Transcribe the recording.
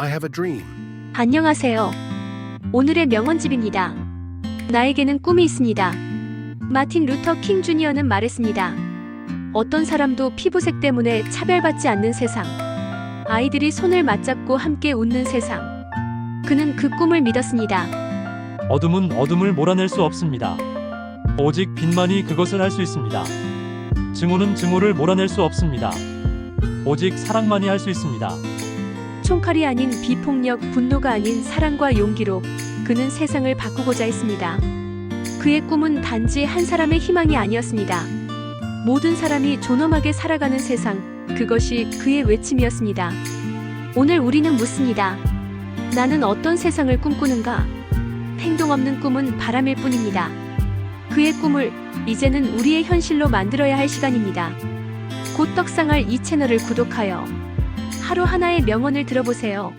I have a dream. 안녕하세요. 오늘의 명언집입니다. 나에게는 꿈이 있습니다. 마틴 루터 킹 주니어는 말했습니다. 어떤 사람도 피부색 때문에 차별받지 않는 세상. 아이들이 손을 맞잡고 함께 웃는 세상. 그는 그 꿈을 믿었습니다. 어둠은 어둠을 몰아낼 수 없습니다. 오직 빛만이 그것을 할 수 있습니다. 증오는 증오를 몰아낼 수 없습니다. 오직 사랑만이 할 수 있습니다. 총칼이 아닌 비폭력, 분노가 아닌 사랑과 용기로 그는 세상을 바꾸고자 했습니다. 그의 꿈은 단지 한 사람의 희망이 아니었습니다. 모든 사람이 존엄하게 살아가는 세상, 그것이 그의 외침이었습니다. 오늘 우리는 묻습니다. 나는 어떤 세상을 꿈꾸는가? 행동 없는 꿈은 바람일 뿐입니다. 그의 꿈을 이제는 우리의 현실로 만들어야 할 시간입니다. 곧 떡상할 이 채널을 구독하여 하루 하나의 명언을 들어보세요.